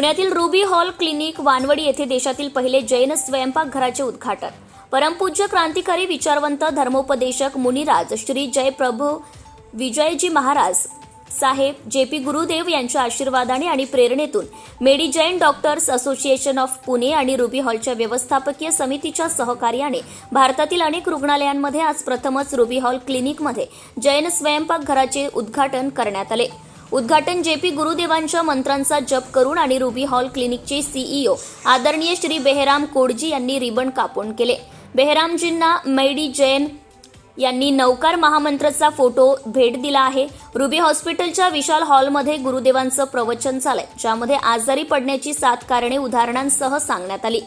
पुण्यातील ruby hall clinic Wanwadi येथे देशातील पहिले जैन स्वयंपाकघराचे उद्घाटन. परमपूज्य क्रांतिकारी विचारवंत धर्मोपदेशक मुनिराज श्री जयप्रभू विजयजी महाराज साहेब जे पी गुरुदेव यांच्या आशीर्वादाने आणि प्रेरणेतून medi Jain doctors association of Pune आणि रुबी हॉलच्या व्यवस्थापकीय समितीच्या सहकार्याने भारतातील अनेक रुग्णालयांमध्ये आज प्रथमच रुबी हॉल क्लिनिकमध्ये जैन स्वयंपाकघराचे उद्घाटन करण्यात आले. उद्घाटन जे पी गुरुदेवांच्या मंत्रांचा जप करून आणि रुबी हॉल क्लिनिकचे सीईओ आदरणीय श्री बेहराम कोडजी यांनी रिबन कापून केले. बेहरामजींना मैडी जैन यांनी नौकार महामंत्रचा फोटो भेट दिला आहे. रुबी हॉस्पिटलच्या विशाल हॉलमध्ये गुरुदेवांचं प्रवचन झालंय ज्यामध्ये आजारी पडण्याची सात कारणे उदाहरणांसह सांगण्यात आली.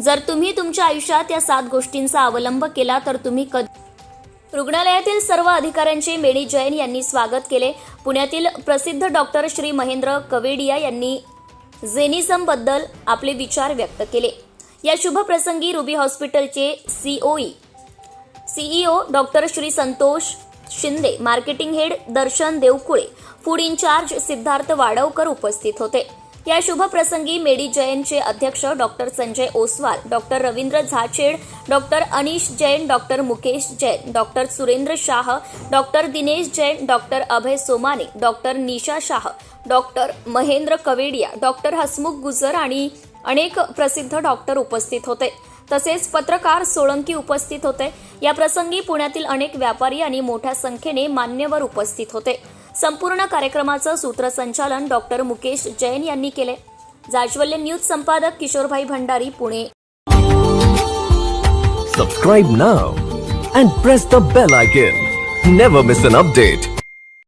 जर तुम्ही तुमच्या आयुष्यात या सात गोष्टींचा अवलंब केला तर तुम्ही कधी रुग्णालयातील सर्व अधिकाऱ्यांचे मेडी जैन यांनी स्वागत केले. पुण्यातील प्रसिद्ध डॉक्टर श्री महेंद्र कवेडिया यांनी झेनिझमबद्दल आपले विचार व्यक्त केले. या शुभप्रसंगी रुबी हॉस्पिटलचे COE CEO doctor Shri Santosh Shinde marketing head Darshan Devkule food incharge Siddharth Wadvakar उपस्थित होते. या शुभप्रसंगी मेडी जैनचे अध्यक्ष doctor Sanjay Oswal doctor Ravindra Zhached doctor Anish Jain doctor Mukesh Jain doctor Surendra Shah doctor Dinesh Jain doctor Abhay Somane doctor Nisha Shah doctor Mahendra Kavediya doctor Hasmukh Gujar आणि अनेक प्रसिद्ध doctor उपस्थित होते. तसेच पत्रकार सोळंकी उपस्थित होते. या प्रसंगी पुण्यातील अनेक व्यापारी आणि मोठ्या संख्येने मान्यवर उपस्थित होते. संपूर्ण कार्यक्रमाचं सूत्रसंचालन डॉक्टर मुकेश जैन यांनी केले जाज्वल्य न्यूज संपादक Kishorbhai Bhandari Pune. Subscribe now and press the bell icon never miss an update